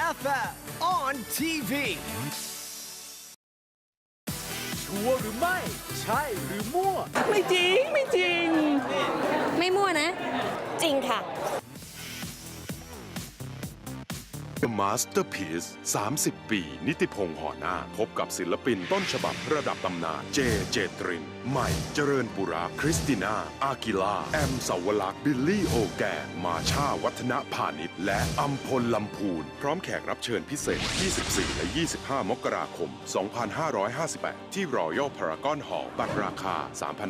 FM on TV ชัวร์หรือไม่ ใช่หรือมั่ว ไม่จริง ไม่จริง ไม่มั่วนะ จริงค่ะ The Masterpiece 30 ปี นิติพงษ์หอหน้า พบกับศิลปินต้นฉบับระดับตำนาน เจ เจตริน ใหม่ เจริญปุระคริสติน่า อากิลา แอมสาวลักษ์บิลลี่โอแกน มาชาวัฒนพาณิชย์ และอัมพลลำพูน พร้อมแขกรับเชิญพิเศษ 24 และ 25 มกราคม 2558 ที่ Royal Paragon Hall บัตรราคา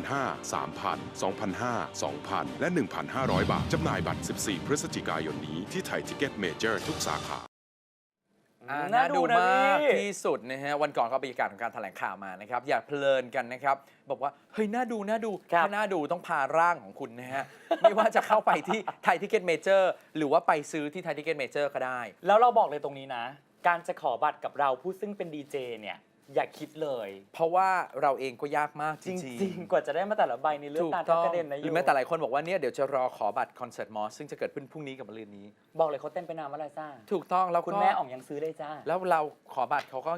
3,500 3,000 2,500 2,000 และ 1,500 บาท จำหน่ายบัตร 14 พฤศจิกายนนี้ที่ไทยทิเก็ตเมเจอร์ทุกสาขา อ่าน่าน่าดูดูนะมากพี่ที่สุดนะฮะวันก่อนก็บรรยากาศของการแถลงข่าวมานะครับ อยากเพลินกันนะครับ บอกว่า เฮ้ย น่าดู น่าดู ครับ ถ้าน่าดูต้องพาร่างของคุณนะฮะ ไม่ว่าจะเข้าไปที่ไทยทิเก็ตเมเจอร์หรือว่าไปซื้อที่ไทยทิเก็ตเมเจอร์ก็ได้ แล้วเราบอกเลยตรงนี้นะ การจะขอบัตรกับเราผู้ซึ่งเป็นดีเจเนี่ย อย่าคิดเลย เพราะว่าเราเองก็ยากมากจจริงริง ๆ กว่าจะได้มาแต่ละใบในเรื่องถูกตาแทต้บองกระเด็นนะหอรืยู่อแม้แต่หลายคนบอกว่าเนี่ยเดี๋ยวจะรอขอบัตรคอนเสิร์ตมอสซึ่งจะเกิดขึ้นพรุ่งนี้กับมะรืนนี้ บอกเลยเขาเต้นไปนานเมื่อไหรจ้าถูกต้องแล้วก็ คุณแม่อ่องยังซื้อเลยจ้า แล้วเราขอบัตรเขาก็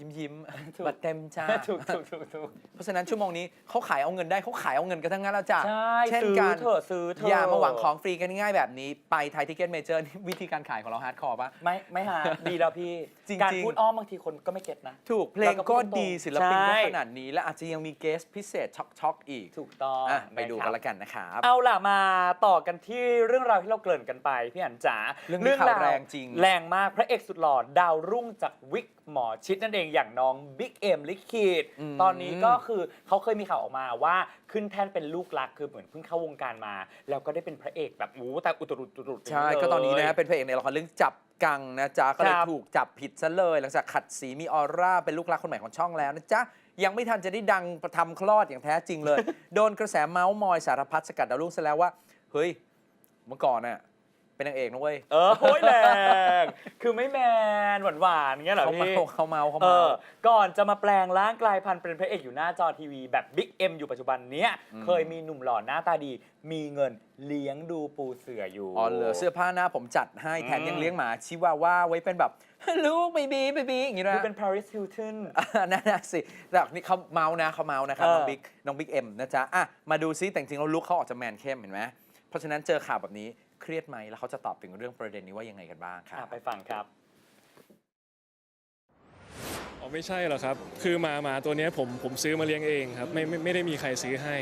ยิ้มยิ้มๆถูก บัตรเต็มจ้าถูกถูกถูกถูกเพราะฉะนั้นชั่วโมงนี้เขาขายเอาเงินได้เขาขายเอาเงินกันทั้งนั้นแล้วจ้ะใช่เช่นซื้อกันเถอะซื้อเถอะอย่ามาหวังของฟรีกันง่ายๆแบบนี้ไปไทยทิเก็ตเมเจอร์นี่วิธีการขายของเราฮาร์ดคอร์ปะไม่ไม่หาดีแล้วพี่จริงๆการพูดอ้อมบางทีคนก็ไม่เก็ตนะ ถูกเพลงแล้วก็ก็พูดตรงๆดีศิลปินก็ใช่ขนาดนี้ และอาจจะยังมีเกสพิเศษช็อกช็อกๆอีกถูกต้องอะไปดูะคกันรับละกันนะครับเอาล่ะมาต่อกันที่เรื่องราวที่เราเกริ่นกันไปพี่อันจ๋าเรื่องนี้ข่าวแรงจริง แรงมากพระเอกสุดหล่อดาวรุ่งจากวิกหมอชิดนั่นเองอย่างน้องบิ๊กเอ็มลิขิตอืม ตอนนี้ก็คือเขาเคยมีข่าวออกมาว่าขึ้นแท่นเป็นลูกรักคือเหมือนเพิ่งเข้าวงการมา แล้วก็ได้เป็นพระเอกแบบอู้แต่อุตรุดอุตรุดใช่ ก็ตอนนี้นะฮะเป็นพระเอกในละครเรื่องจับกังนะจ๊ะ ก็เลยครับ ถูกจับผิดซะเลย หลังจากขัดสีมีออร่า เป็นลูกรักคนใหม่ของช่องแล้วนะจ๊ะ ยังไม่ทันจะได้ดังประทำคลอดอย่างแท้จริงเลย โดนกระแสเมาส์มอยสารพัดสกัดดาวรุ่งซะแล้วว่า เฮ้ย เมื่อก่อนน่ะ เป็นนางเอกนะเว้ยเออโอ้ยแรงคือไม่แมนหวานๆเงี้ยเหรอเขาพี่ เมาเขาเมาเขาเอเมา อ ก่อนจะมาแปลงร่างกลายพันธุ์เป็นพระเอกอยู่หน้าจอทีวีแบบบิ๊กเอ็มอยู่ปัจจุบันเนี้ย อืม เคยมีหนุ่มหล่อหน้าตาดี มีเงินเลี้ยงดูปูเสืออยู่ อ๋อเหลือเสื้อผ้าหน้าผมจัดให้แถมอืม ยังเลี้ยงหมาชิวาว่าไว้เป็นแบบ ลูกเบบีเบบีอย่างงี้ด้วยคือนะ เป็น Paris Hilton อ่านั่นน่ะสิแต่นี่เขาเมาส์นะเขาเมาส์นะครับเออ น้องบิ๊กน้องบิ๊กเอ็มนะจ๊ะอะมาดูซิแต่จริงๆแล้วลุคเขาออกจะแมนเข้มเห็นไหมเพราะฉะนั้นเจอข่าวแบบนี้ เครียดไหมแล้วเขาจะตอบถึงเรื่องประเด็นนี้ว่ายังไงกันบ้างครัอะบไปฟังครับอ๋อไม่ใช่หรอกครับ คือหมาหมาตัวเนี้ยผมผมซื้อมาเลี้ยงเองครับไม่ไม่ไม่ได้มีใครซื้อให้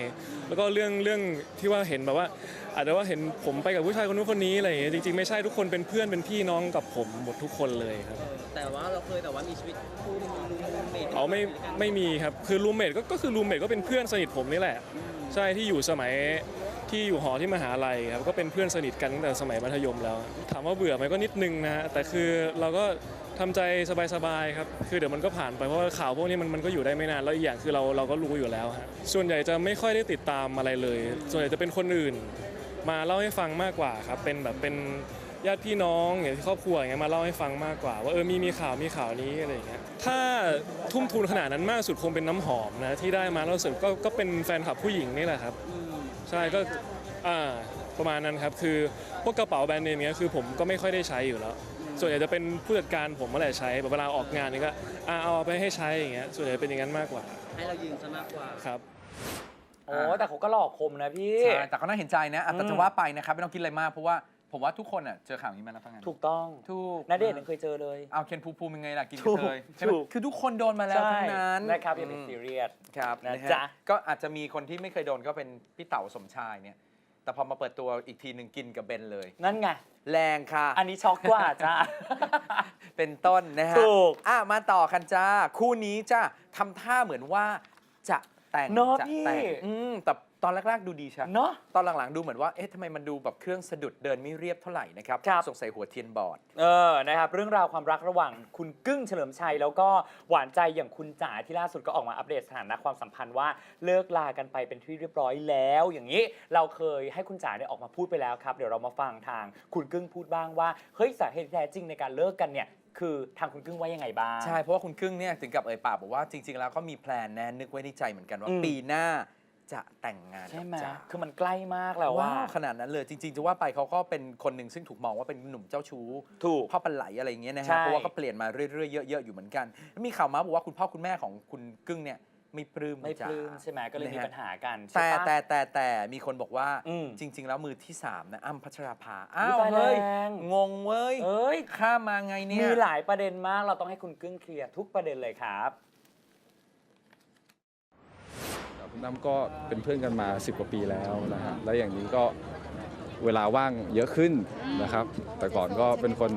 แล้วก็เรื่องเรื่องที่ว่าเห็นแบบว่า อาจจะว่าเห็นผมไปกับผู้ชายคนนู้นคนนี้อะไรอย่างเงี้ยจริงๆไม่ใช่ทุกคนเป็นเพื่อนเป็นพี่น้องกับผมหมดทุกคนเลยครับแต่ว่าเราเคยแต่ว่ามีชีวิตคู่ที่มันรูมเมทเอาไม่ไม่มีครับคือรูมเมทก็ก็คือรูมเมทก็เป็นเพื่อนสนิทผมนี่แหละ ใช่ที่อยู่สมัย ที่อยู่หอที่มหาลัยครับก็เป็นเพื่อนสนิทกันตั้งแต่สมัยมัธยมแล้ว ถามว่าเบื่อไหมก็นิดนึงนะฮะแต่คือเราก็ทำใจสบายๆครับคือเดี๋ยวมันก็ผ่านไปเพราะว่าข่าวพวกนี้มันมันก็อยู่ได้ไม่นานแล้วอีกอย่างคือเราเราก็รู้อยู่แล้วฮะส่วนใหญ่จะไม่ค่อยได้ติดตามอะไรเลย ส่วนใหญ่จะเป็นคนอื่น มาเล่าให้ฟังมากกว่าครับเป็นแบบเป็นญาติพี่น้องอย่างที่ครอบครัวอย่างเงี้ยมาเล่าให้ฟังมากกว่า ว่าเออมีมีข่าวมีข่าวนี้อะไรอย่างเงี้ยถ้าทุ่มทุนขนาดนั้นมากสุดคงเป็นน้ำหอมนะที่ได้มาแล้วสึกก็ก็เป็นแฟนคลับผู้หญิงนี่แหละครับ ใช่ก็อ่าประมาณนั้นครับคือพวกกระเป๋าแบรนด์เนมเนี้ยคือผมก็ไม่ค่อยได้ใช้อยู่แล้ว ส่วนใหญ่จะเป็นผู้จัดการผมเมื่อไหร่ใช้แบบเวลาออกงานนี่ก็อ่าเอาไปให้ใช้อย่างเงี้ยส่วนใหญ่เป็นอย่างนั้นมากกว่าให้เรายืนซะมากกว่าครับ โอ้แต่เขาก็หลอกคมนะพี่ ใช่แต่ก็น่าเห็นใจนะอะแต่อืมจะว่าไปนะครับไม่ต้องคิดอะไรมากเพราะว่า ผมว่าทุกคนอะเจอข่าวนี้มาแล้วทั้งนั้นถูกต้องถูกนาเดชน์ยังเคยเจอเลย เอาเคนภูมิภูมิยังไงล่ะกินถูกกระเทยใช่ไหมถูก คือทุกคนโดนมาแล้วทั้งนั้นใช่นะครับอย่าเป็นอืมซีเรียส ครับนะฮจ๊ะ ก็อาจจะมีคนที่ไม่เคยโดนก็เป็นพี่เต๋าสมชายเนี่ย แต่พอมาเปิดตัวอีกทีหนึ่งกินกับเบนเลย นั่นไง แรงค่ะ อันนี้ช็อกกว่าจ้า เป็นต้นนะฮะถูก อะมาต่อกันจ้า คู่นี้จ้าทำท่าเหมือนว่าจะแต่งเนอะจะพี่ แต่งอืมแต่ตอนแรกๆดูดีใช่เนาะตอนหลังๆดูเหมือนว่า เอ๊ะทำไมมันดูแบบเครื่องสะดุดเดินไม่เรียบเท่าไหร่นะครับ ครับ สงสัยหัวเทียนบอด เออ นะครับ เรื่องราวความรักระหว่างคุณกึ้งเฉลิมชัย แล้วก็หวานใจอย่างคุณจ๋าที่ล่าสุดก็ออกมาอัปเดตสถานะความสัมพันธ์ว่าเลิกลากันไปเป็นที่เรียบร้อยแล้ว อย่างนี้เราเคยให้คุณจ๋าเนี่ยออกมาพูดไปแล้วครับ เดี๋ยวเรามาฟังทางคุณกึ้งพูดบ้างว่า เฮ้ยสาเหตุที่แท้จริงในการเลิกกันเนี่ย คือทางคุณกึ้งว่ายังไงบ้าง ใช่ เพราะว่าคุณกึ้งเนี่ยถึงกับเอ่ยปากบอกว่าจริง ๆ แล้วก็มีแพลนแนะนึกไว้ในใจเหมือนกันว่าอืม ปีหน้า จะแต่งงานใช่กับไหมจ๊ะคือมันใกล้มากแล้วว่า ว้าวขนาดนั้นเลยจริง ๆ จะว่าไปเขาก็เป็นคนหนึ่งซึ่งถูกมองว่าเป็นหนุ่มเจ้าชู้ถูกพ่อปลาไหลอะไรอย่างเงี้ยนะใช่ ฮะเพราะว่าก็เปลี่ยนมาเรื่อยๆเยอะๆอยู่เหมือนกันแล้วมีข่าวมาบอกว่าคุณพ่อคุณแม่ของคุณกึ้งเนี่ยไม่ปลื้มไม่จ๊ะปลื้มใช่ไหมก็เลยมีนะฮะ ปัญหากันแต่ใช่ปะ แต่แต่แต่มีคนบอกว่าอืมจริง ๆ แล้วมือที่3นะอ้ำพัชราภาอ้าวตายเฮ้ยแรง งงเว้ยเอ้ย ข้ามมาไงเนี่ย มีหลายประเด็นมากเราต้องให้คุณกึ้งเคลียร์ทุกประเด็นเลยครับ น้ำก็เป็นเพื่อนกันมา 10 กว่าปีแล้วนะฮะแล้วอย่างนี้ก็เวลาว่างเยอะขึ้นนะครับ แต่ก่อนก็เป็นคน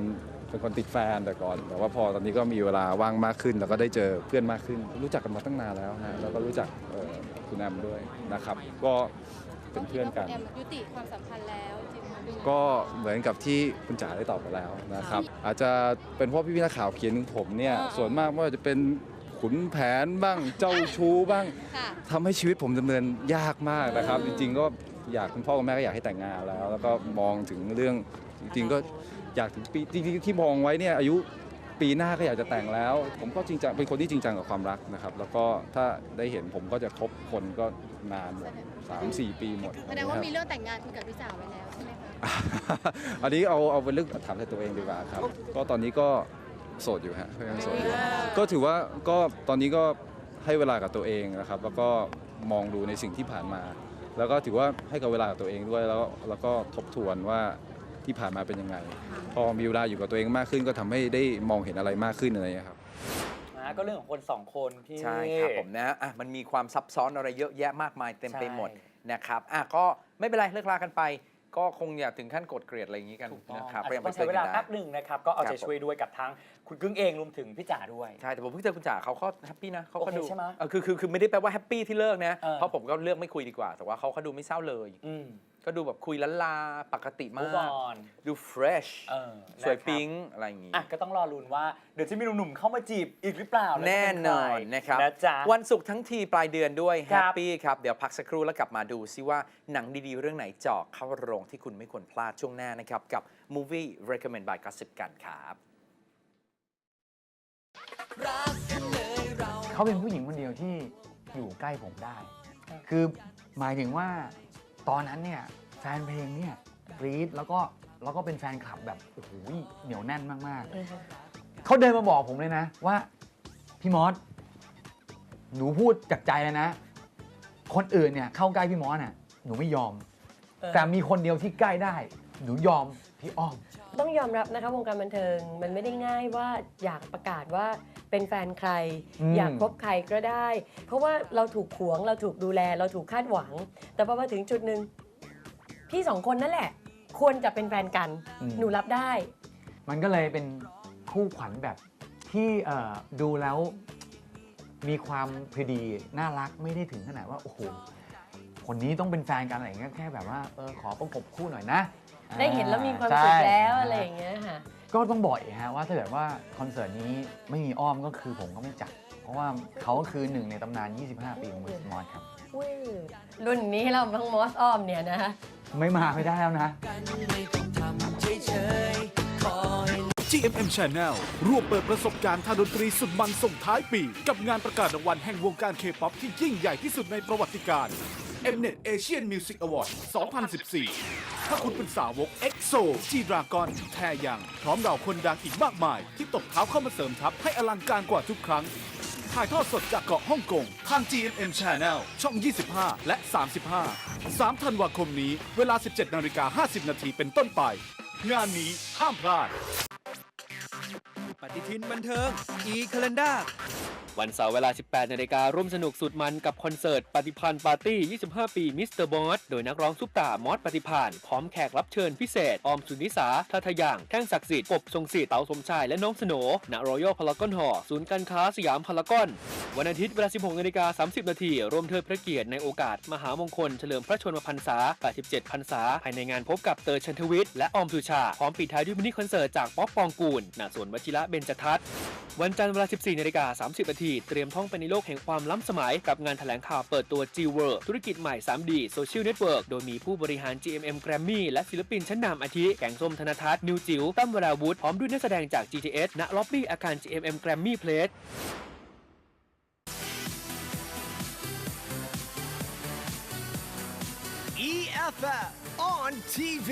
เป็นคนติดแฟนแต่ก่อน แต่ว่าพอตอนนี้ก็มีเวลาว่างมากขึ้น แล้วก็ได้เจอเพื่อนมากขึ้น รู้จักกันมาตั้งนานแล้วฮะแล้วก็รู้จักคุณแอมด้วยนะครับ ก็เป็นเพื่อนกันแอมยุติความสัมพันธ์แล้วจริงก็เหมือนกับที่คุณจ๋าได้ตอบไปแล้วนะครับ อาจจะเป็นเพราะพี่ๆนักข่าวเขียนถึงผมเนี่ยส่วนมากว่าจะเป็น ขุนแผนบ้างเจ้าชู้บ้างค่ะ ทำให้ชีวิตผมดำเนินยากมากนะครับ จริง ๆ ก็อยากคุณพ่อคุณแม่ก็อยากให้แต่งงานแล้ว แล้วก็มองถึงเรื่องจริงๆก็อยากถึงปีจริงๆที่มองไว้เนี่ยอายุปีหน้าก็อยากจะแต่งแล้ว ผมก็จริงจังเป็นคนที่จริงจังกับความรักนะครับ แล้วก็ถ้าได้เห็นผมก็จะคบคนก็นานหมดสามสี่ปีหมด แสดงว่านะครับมีเรื่องแต่งงานคุยกับพี่สาวไว้แล้วใช่ไหมคะ อันนี้เอาเอาเป็นเรื่องถามแต่ตัวเองดีกว่าครับ ก็ตอนนี้ก็ โสดอยู่ฮะก็ยังโสดอยู่ก็ถือว่าก็ตอนนี้ก็ให้เวลากับตัวเองนะครับ แล้วก็มองดูในสิ่งที่ผ่านมา แล้วก็ถือว่าให้กับเวลากับตัวเองด้วยแล้วแล้วก็ทบทวนว่าที่ผ่านมาเป็นยังไง พอมีเวลาอยู่กับตัวเองมากขึ้น ก็ทำให้ได้มองเห็นอะไรมากขึ้นอะไรอย่างเงี้ยครับนะก็เรื่องของคนสองคนพี่ใช่ครับผมนะอะมันมีความซับซ้อนอะไรเยอะแยะมากมายเต็มไปหมดใช่นะครับอะก็ไม่เป็นไรเลิกลากันไป ก็คงอย่าถึงขั้นกดเกลียดอะไรอย่างนี้กันถูกต้องนะครับอาจก็ยัจะงต้ไปองเจใช้อเวกัลานได้แป๊บหนึ่งนะครับ ก็เอาครัใจบผมช่วยด้วยกับทั้งคุณกึ้งเองรวมถึงพี่จ๋าด้วย ใช่ แต่ผมเพิ่งเจอคุณจ๋าเขาก็แฮปปี้นะเขาก็โอเคดูใช่ไหมเออคือคือคือไม่ได้แปลว่าแฮปปี้ที่เลิกนะเออ เพราะผมก็เลือกไม่คุยดีกว่าแต่ว่าเขาเขาดูไม่เศร้าเลย อืม ก็ดูแบบคุยล้านลาปกติมูมาฟกออน ดู fresh เออสวยนะครับ ปิ๊งอะไรอย่างงี้ อะก็ต้องรอลุ้นว่าเดี๋ยวจะมีหนุ่มๆเข้ามาจีบอีกหรือเปล่าล้วจะแน่เป็นนใครอนนะครับ นะจ๊ะ วันศุกร์ทั้งทีปลายเดือนด้วยคแฮรัปบปี้ครับ เดี๋ยวพักสักครู่แล้วกลับมาดูซิว่าหนังดีๆ เรื่องไหนเจาะเข้าโรงที่คุณไม่ควรพลาดช่วงหน้านะครับ กับ Movie Recommend by Gossip กันครับ เขาเป็นผู้หญิงคนเดียวที่อยู่ใกล้ผมได้ คือหมายถึงว่า ตอนนั้นเนี่ยแฟนเพลงเนี่ยกรี๊ดแล้วก็แล้วก็เป็นแฟนคลับแบบโอ้โหเหนียวแน่นมากๆเขาเดินมาบอกผมเลยนะ ว่าพี่มอสหนูพูดจากใจเลยนะ คนอื่นเนี่ยเข้าใกล้พี่มอสน่ะหนูไม่ยอม แต่มีคนเดียวที่ใกล้ได้ หนูยอมพี่อ้อม ต้องยอมรับนะคะวงการบันเทิงมันไม่ได้ง่ายว่าอยากประกาศว่าเป็นแฟนใคร อืม อยากคบใครก็ได้ เพราะว่าเราถูกขวงเราถูกดูแลเราถูกคาดหวัง แต่พอมาถึงจุดหนึ่งพี่สองคนนั่นแหละ ควรจะเป็นแฟนกัน อืม หนูรับได้ มันก็เลยเป็นคู่ขวัญแบบที่เอ่อดูแล้วมีความพอดีน่ารักไม่ได้ถึงขนาดว่า โอ้โหคนนี้ต้องเป็นแฟนกันอะไรอย่างเงี้ยแค่แบบว่าเออขอประกบคู่หน่อยนะ ได้เห็นแล้วมีความใช่สุขแล้วอะไรอย่างเงี้ยค่ะ ก็ต้องบอกอีกฮะว่าถ้าเกิดว่าคอนเสิร์ตนี้ไม่มีอ้อมก็คือผมก็ไม่จัด เพราะว่าเขาก็คือหนึ่งในตำนาน 25 ปีของมือสมอสครับ อุ้ยรุ่นนี้เราทั้งมอสอ้อมเนี่ยนะคะไม่มาไม่ได้แล้วนะ GMM Channel ร่วมเปิดประสบการณ์ทางดนตรีสุดมันส่งท้ายปี กับงานประกาศรางวัลแห่งวงการเคป๊อปที่ยิ่งใหญ่ที่สุดในประวัติการ Mnet Asian Music Award 2014 ถ้าคุณเป็นสาวก EXO G Dragon แทยัง พร้อมเราคนดังอีกมากมาย ที่ตบเท้าเข้ามาเสริมทัพให้อลังการกว่าทุกครั้ง ถ่ายทอดสดจากเกาะฮ่องกง ทาง GMM Channel ช่อง 25 และ 35 3 ธันวาคมนี้เวลา 17นาฬิกา50 นาทีเป็นต้นไป งานนี้ห้ามพลาด ปฏิทินบันเทิง e c a l e n d a r วันเสาร์เวลา 18 นาฬิการ่วมสนุกสุดมันกับคอนเสิร์ตปฏิพันธ์ปาร์ตี้ 25 ปีมิสเตอร์บอสโดยนักร้องซุปตามอสปฏิพันธ์พร้อมแขกรับเชิญพิเศษ ออมสุนิสาทัทยาง แท่งศักดิ์สิทธิ์กบทรงสิทธิ์เต๋าสมชาย และน้องสโหนณรอยัลพารากอนหอศูนย์การค้าสยามพารากอน วันอาทิตย์เวลา 16 นาฬิกา 30 นาทีร่วมเทิดพระเกียรติในโอกาส มหามงคลเฉลิมพระชนมพรรษา 87 พรรษา ภายในงานพบกับเตอร์ชันทวิทย์และออมสุชา พร้อมปิดท้ายด้วยมินิคอนเสิร์ตจากป๊อปปองกูลณสวนวชิระเบญจทัศน์วันจันทร์เวลา 14 นาฬิกา 30 นาทีเตรียมท่องไปในโลกแห่งความล้ำสมัย กับงานแถลงข่าวเปิดตัว G World ธุรกิจใหม่ 3D Social Network โดยมีผู้บริหาร GMM Grammy และศิลปินชั้นนำอาทิแกงส้มธนทัศน์นิวจิ๋วตั้มวราวุธพร้อมด้วยนักแสดงจาก GTS ณล็อบบี้อาคาร GMM Grammy Place ก BFF on TV.